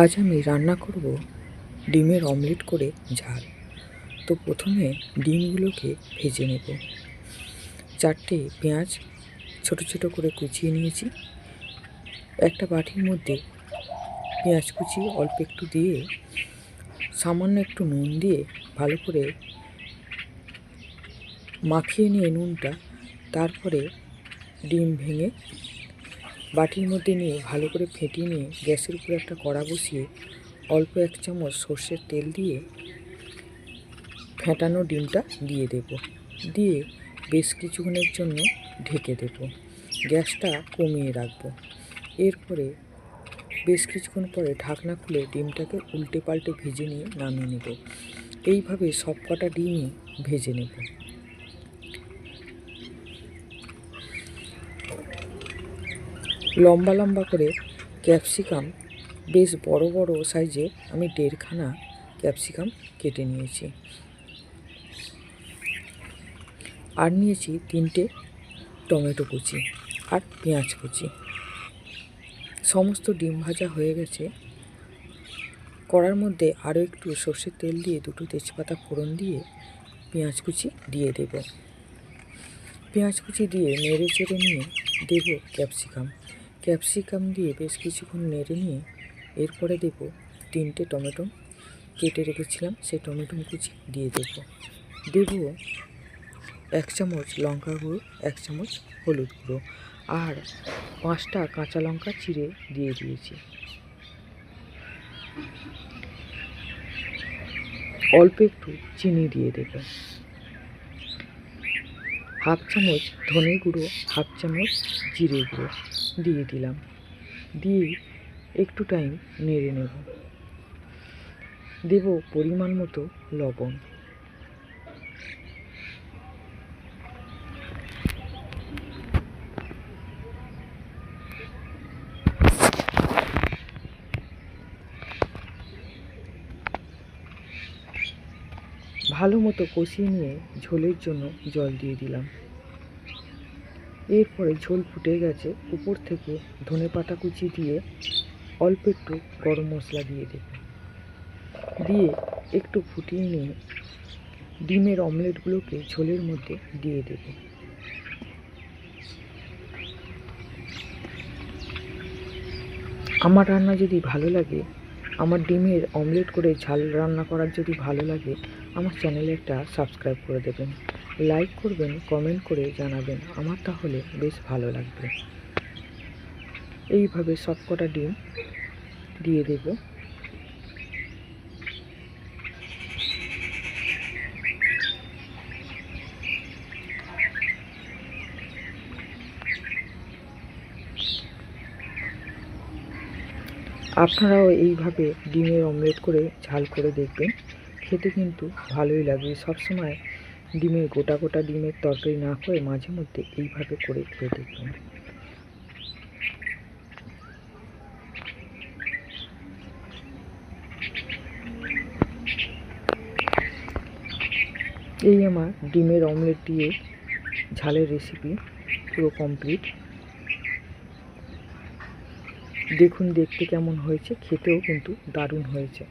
আজ আমি রান্না করব ডিমের অমলেট করে ঝাল। তো প্রথমে ডিমগুলোকে ভেজে নেব। চারটে পেঁয়াজ ছোট ছোট করে কুচিয়ে নিয়েছি। একটা বাটির মধ্যে পেঁয়াজ কুচি অল্প একটু দিয়ে সামান্য একটু নুন দিয়ে ভালো করে মাখিয়ে নিয়ে নুনটা, তারপরে ডিম ভেঙে বাটির মধ্যে নিয়ে ভালো করে ফেটিয়ে নিয়ে গ্যাসের উপরে একটা কড়া বসিয়ে অল্প এক চামচ সর্ষের তেল দিয়ে ফেটানো ডিমটা দিয়ে দেব। দিয়ে বেশ কিছুক্ষণের জন্য ঢেকে দেব। গ্যাসটা কমিয়ে রাখব। এরপরে বেশ কিছুক্ষণ পরে ঢাকনা খুলে ডিমটাকে উল্টে পাল্টে ভেজে নিয়ে নামিয়ে নেব। এইভাবে সব কটা ডিমই ভেজে নেব। লম্বা লম্বা করে ক্যাপসিকাম, বেশ বড় বড় সাইজে আমি দেড়খানা ক্যাপসিকাম কেটে নিয়েছি। আর নিয়েছি তিনটে টমেটো কুচি আর পেঁয়াজ কুচি। সমস্ত ডিম ভাজা হয়ে গেছে। কড়ার মধ্যে আরও একটু সর্ষের তেল দিয়ে দুটো তেজপাতা ফোড়ন দিয়ে পেঁয়াজ কুচি দিয়ে দেব। পেঁয়াজ কুচি দিয়ে নেড়ে চেড়ে নিয়ে দেব ক্যাপসিকাম। ক্যাপসিকাম দিয়ে বেশ কিছুক্ষণ নেড়ে নিয়ে এরপরে দেব তিনটে টমেটো। কেটে রেখেছিলাম, সেই টমেটো কুচি দিয়ে দেব। দেব এক চামচ লঙ্কা গুঁড়ো, এক চামচ হলুদ গুঁড়ো আর পাঁচটা কাঁচা লঙ্কা চিড়ে দিয়ে দিয়েছি। অল্প একটু চিনি দিয়ে দেব। হাফ চামচ ধনে গুঁড়ো, হাফ চামচ জিরে গুঁড়ো। দিয়ে দিলাম। দিয়ে একটু টাইম নেড়ে নেব। দেব পরিমাণ মতো লবণ। ভালো মতো কষিয়ে নিয়ে ঝোলের জন্য জল দিয়ে দিলাম। এরপরে ঝোল ফুটে গেছে। উপর থেকে ধনে পাতা কুচি দিয়ে অল্প একটু গরম মশলা দিয়ে দেব। দিয়ে একটু ফুটিয়ে নিয়ে ডিমের অমলেটগুলোকে ঝোলের মধ্যে দিয়ে দেব। আমার রান্না যদি ভালো লাগে আমার ডিমের অমলেট করে ঝাল রান্না করার যদি ভালো লাগে, আমার চ্যানেলে একটা সাবস্ক্রাইব করে দেবেন। লাইক করবেন, কমেন্ট করে জানাবেন, আমার তাহলে বেশ ভালো লাগবে। এইভাবে সবকটা ডিম দিয়ে দেব। আপনারাও এইভাবে ডিমের অমলেট করে ঝাল করে দেখবেন। খেতে কিন্তু ভালোই লাগবে। সবসময় ডিমের গোটা গোটা ডিমের তরকারি না করে মাঝে মধ্যে এইভাবে করে খেয়ে দেখবেন। এই আমার ডিমের অমলেট দিয়ে ঝালের রেসিপি পুরো কমপ্লিট দেখুন দেখতে কেমন হয়েছে খেতেও কিন্তু দারুণ হয়েছে।